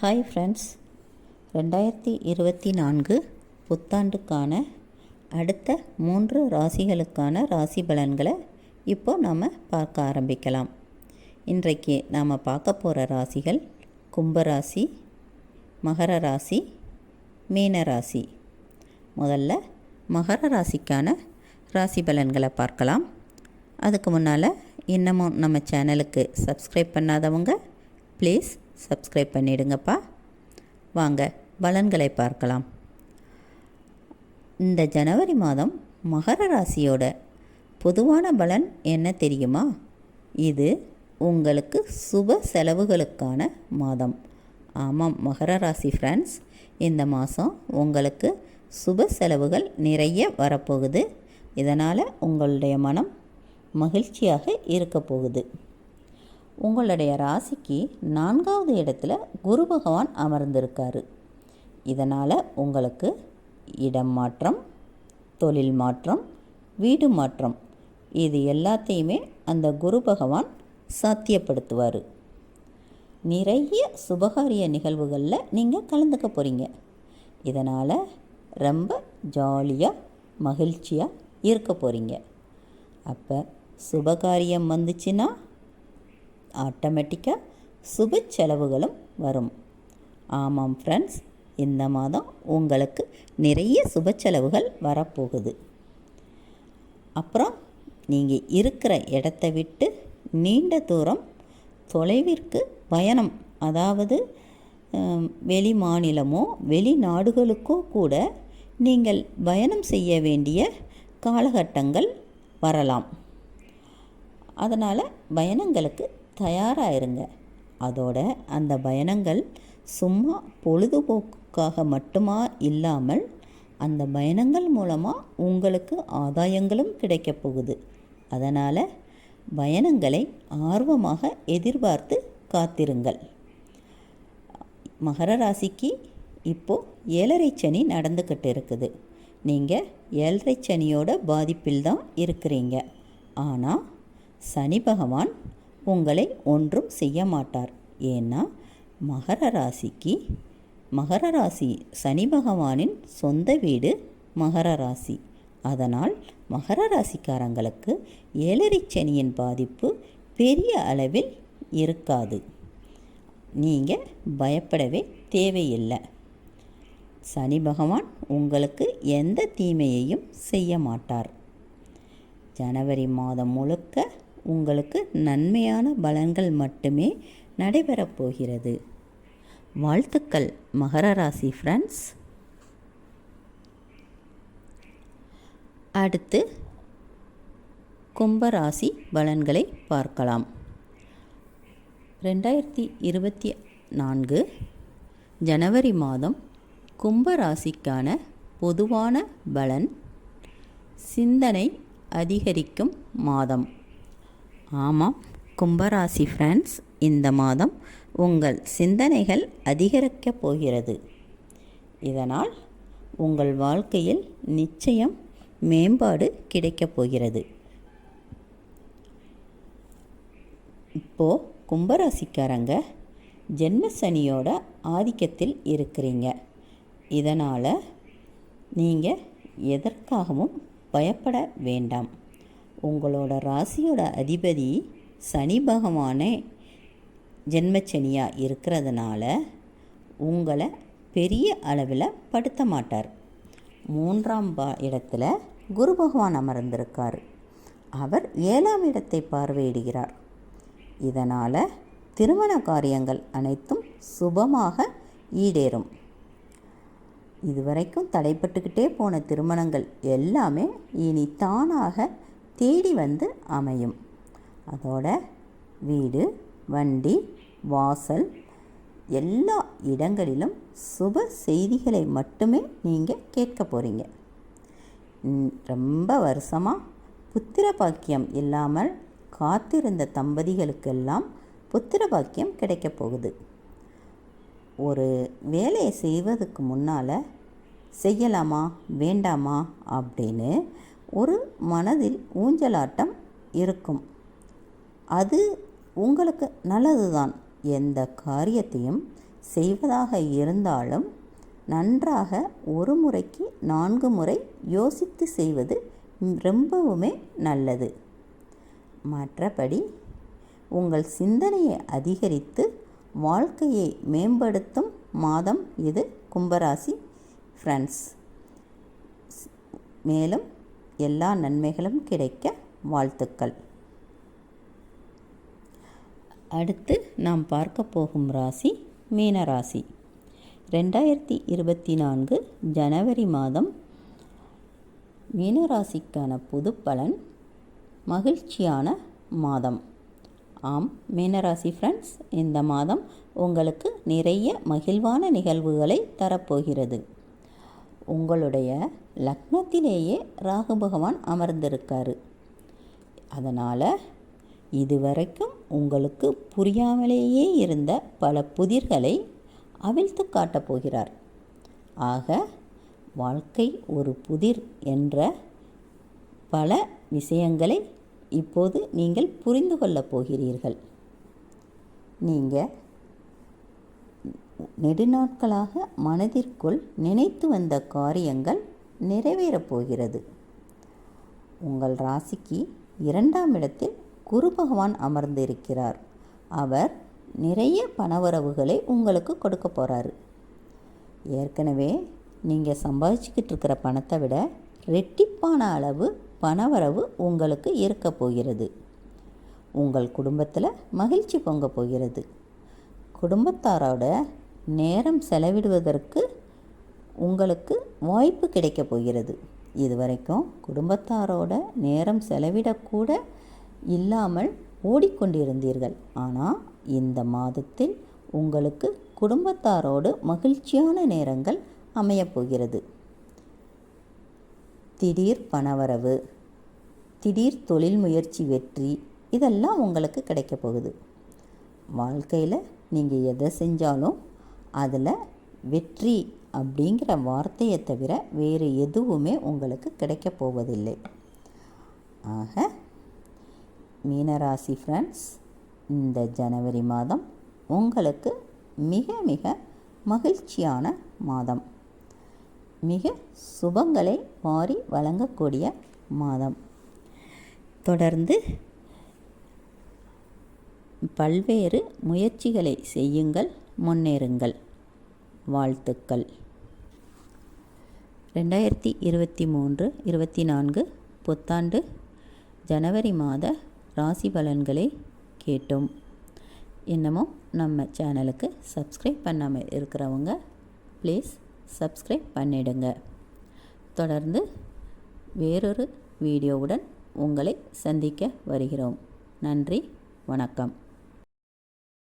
Hi friends ரெண்டாயிரத்தி இருபத்தி நான்கு புத்தாண்டுக்கான அடுத்த மூன்று ராசிகளுக்கான ராசி பலன்களை இப்போ நாம் பார்க்க ஆரம்பிக்கலாம். இன்றைக்கு நாம் பார்க்க போகிற ராசிகள் கும்பராசி மகர ராசி மீன ராசி. முதல்ல மகர ராசிக்கான ராசி பலன்களை பார்க்கலாம். அதுக்கு முன்னால் இன்னமும் நம்ம சேனலுக்கு சப்ஸ்கிரைப் பண்ணாதவங்க ப்ளீஸ் சப்ஸ்கிரைப் பண்ணிடுங்கப்பா. வாங்க பலன்களை பார்க்கலாம். இந்த ஜனவரி மாதம் மகர ராசியோட பொதுவான பலன் என்ன தெரியுமா? இது உங்களுக்கு சுப செலவுகளுக்கான மாதம். ஆமாம் மகர ராசி ஃப்ரெண்ட்ஸ் இந்த மாதம் உங்களுக்கு சுப செலவுகள் நிறைய வரப்போகுது. இதனால் உங்களுடைய மனம் மகிழ்ச்சியாக இருக்க போகுது. உங்களுடைய ராசிக்கு நான்காவது இடத்துல குரு பகவான் அமர்ந்திருக்காரு. இதனால் உங்களுக்கு இடம் மாற்றம் தொழில் மாற்றம் வீடு மாற்றம் இது எல்லாத்தையுமே அந்த குரு பகவான் சாத்தியப்படுத்துவார். நிறைய சுபகாரிய நிகழ்வுகளில் நீங்கள் கலந்துக்க போகிறீங்க இதனால் ரொம்ப ஜாலியாக மகிழ்ச்சியாக இருக்க போகிறீங்க அப்போ சுபகாரியம் வந்துச்சுன்னா ஆட்டோமேட்டிக்காக சுப செலவுகளும் வரும். ஆமாம் ஃப்ரெண்ட்ஸ் இந்த மாதம் உங்களுக்கு நிறைய சுப செலவுகள் வரப்போகுது. அப்புறம் நீங்கள் இருக்கிற இடத்த விட்டு நீண்ட தூரம் தொலைவிற்கு பயணம் அதாவது வெளி மாநிலமோ வெளிநாடுகளுக்கோ கூட நீங்கள் பயணம் செய்ய வேண்டிய காலகட்டங்கள் வரலாம். அதனால் பயணங்களுக்கு தயாராக இருங்க அதோட அந்த பயணங்கள் சும்மா பொழுதுபோக்குக்காக மட்டுமா இல்லாமல் அந்த பயணங்கள் மூலமாக உங்களுக்கு ஆதாயங்களும் கிடைக்கப் போகுது. அதனால் பயணங்களை ஆர்வமாக எதிர்பார்த்து காத்திருங்கள். மகர ராசிக்கு இப்போது ஏழரை சனி நடந்துக்கிட்டு இருக்குது. நீங்கள் ஏழரை சனியோட பாதிப்பில் தான் இருக்கிறீங்க. ஆனால் சனி பகவான் உங்களை ஒன்றும் செய்ய மாட்டார். ஏன்னா மகர ராசிக்கு மகர ராசி சனி பகவானின் சொந்த வீடு மகர ராசி. அதனால் மகர ராசிக்காரங்களுக்கு ஏழரை சனியின் பாதிப்பு பெரிய அளவில் இருக்காது. நீங்கள் பயப்படவே தேவையில்லை. சனி பகவான் உங்களுக்கு எந்த தீமையையும் செய்ய மாட்டார். ஜனவரி மாதம் முழுக்க உங்களுக்கு நன்மையான பலன்கள் மட்டுமே நடைபெறப் போகிறது. வாழ்த்துக்கள் மகர ராசி ஃப்ரெண்ட்ஸ் அடுத்து கும்பராசி பலன்களை பார்க்கலாம். ரெண்டாயிரத்தி இருபத்தி நான்கு ஜனவரி மாதம் கும்பராசிக்கான பொதுவான பலன் சிந்தனை அதிகரிக்கும் மாதம். ஆமாம். கும்பராசி ஃப்ரெண்ட்ஸ் இந்த மாதம் உங்கள் சிந்தனைகள் அதிகரிக்கப் போகிறது. இதனால் உங்கள் வாழ்க்கையில் நிச்சயம் மேம்பாடு கிடைக்கப் போகிறது. இப்போது கும்பராசிக்காரங்க ஜென்ம சனியோட ஆதிக்கத்தில் இருக்கிறீங்க. இதனால் நீங்கள் எதற்காகவும் பயப்பட வேண்டாம். உங்களோட ராசியோட அதிபதி சனி பகவானே ஜென்மச்சனியாக இருக்கிறதுனால உங்களை பெரிய அளவில் படுத்த மாட்டார். மூன்றாம் பா இடத்துல குரு பகவான் அமர்ந்திருக்கார். அவர் ஏழாம் இடத்தை பார்வையிடுகிறார். இதனால் திருமண காரியங்கள் அனைத்தும் சுபமாக ஈடேறும். இதுவரைக்கும் தடைப்பட்டுக்கிட்டே போன திருமணங்கள் எல்லாமே இனி தானாக தேடி வந்து அமையும். அதோட வீடு வண்டி வாசல் எல்லா இடங்களிலும் சுப செய்திகளை மட்டுமே நீங்கள் கேட்க போகிறீங்க ரொம்ப வருஷமாக புத்திர பாக்கியம் இல்லாமல் காத்திருந்த தம்பதிகளுக்கெல்லாம் புத்திர பாக்கியம் கிடைக்கப் போகுது. ஒரு வேலையை செய்வதற்கு முன்னால் செய்யலாமா வேண்டாமா அப்படின்னு ஒரு மனதில் ஊஞ்சலாட்டம் இருக்கும். அது உங்களுக்கு நல்லதுதான். எந்த காரியத்தையும் செய்வதாக இருந்தாலும் நன்றாக ஒரு முறைக்கு நான்கு முறை யோசித்து செய்வது ரொம்பவுமே நல்லது. மற்றபடி உங்கள் சிந்தனையை அதிகரித்து வாழ்க்கையை மேம்படுத்தும் மாதம் இது கும்பராசி ஃப்ரெண்ட்ஸ் மேலும் எல்லா நன்மைகளும் கிடைக்க வாழ்த்துக்கள். அடுத்து நாம் பார்க்க போகும் ராசி மீனராசி ரெண்டாயிரத்தி இருபத்தி நான்கு ஜனவரி மாதம் மீனராசிக்கான புது பலன் மகிழ்ச்சியான மாதம். ஆம் மீனராசி ஃப்ரெண்ட்ஸ் இந்த மாதம் உங்களுக்கு நிறைய மகிழ்வான நிகழ்வுகளை தரப்போகிறது. உங்களுடைய லக்னத்திலேயே ராகு பகவான் அமர்ந்திருக்காரு. அதனால் இதுவரைக்கும் உங்களுக்கு புரியாமலேயே இருந்த பல புதிர்களை அவிழ்த்து காட்டப் போகிறார். ஆக வாழ்க்கை ஒரு புதிர் என்ற பல விஷயங்களை இப்போது நீங்கள் புரிந்து கொள்ளப் போகிறீர்கள். நீங்கள் நெடுநாட்களாக மனதிற்குள் நினைத்து வந்த காரியங்கள் நிறைவேறப் போகிறது. உங்கள் ராசிக்கு இரண்டாம் இடத்தில் குரு பகவான் அமர்ந்திருக்கிறார். அவர் நிறைய பணவரவுகளை உங்களுக்கு கொடுக்க போகிறாரு ஏற்கனவே நீங்கள் சம்பாதிச்சுக்கிட்டு இருக்கிற பணத்தை விட ரெட்டிப்பான அளவு பணவரவு உங்களுக்கு இருக்க போகிறது. உங்கள் குடும்பத்தில் மகிழ்ச்சி பொங்க போகிறது. குடும்பத்தாரோட நேரம் செலவிடுவதற்கு உங்களுக்கு வாய்ப்பு கிடைக்கப் போகிறது. இதுவரைக்கும் குடும்பத்தாரோட நேரம் செலவிடக்கூட இல்லாமல் ஓடிக்கொண்டிருந்தீர்கள். ஆனால் இந்த மாதத்தில் உங்களுக்கு குடும்பத்தாரோடு மகிழ்ச்சியான நேரங்கள் அமையப்போகிறது திடீர் பணவரவு திடீர் தொழில் முயற்சி வெற்றி இதெல்லாம் உங்களுக்கு கிடைக்க போகுது. வாழ்க்கையில் நீங்கள் எதை செஞ்சாலும் அதில் வெற்றி அப்படிங்கிற வார்த்தையை தவிர வேறு எதுவுமே உங்களுக்கு கிடைக்க போவதில்லை. ஆக மீனராசி ஃப்ரெண்ட்ஸ் இந்த ஜனவரி மாதம் உங்களுக்கு மிக மிக மகிழ்ச்சியான மாதம். மிக சுபங்களை மாறி வழங்கக்கூடிய மாதம். தொடர்ந்து பல்வேறு முயற்சிகளை செய்யுங்கள் முன்னேறுங்கள். வாழ்த்துக்கள். ரெண்டாயிரத்தி இருபத்தி மூன்று இருபத்தி நான்கு புத்தாண்டு ஜனவரி மாத ராசி பலன்களை கேட்டோம். இன்னமும் நம்ம சேனலுக்கு சப்ஸ்கிரைப் பண்ணாமல் இருக்கிறவங்க ப்ளீஸ் சப்ஸ்கிரைப் பண்ணிடுங்க. தொடர்ந்து வேறொரு வீடியோவுடன் உங்களை சந்திக்க வருகிறோம். நன்றி வணக்கம்.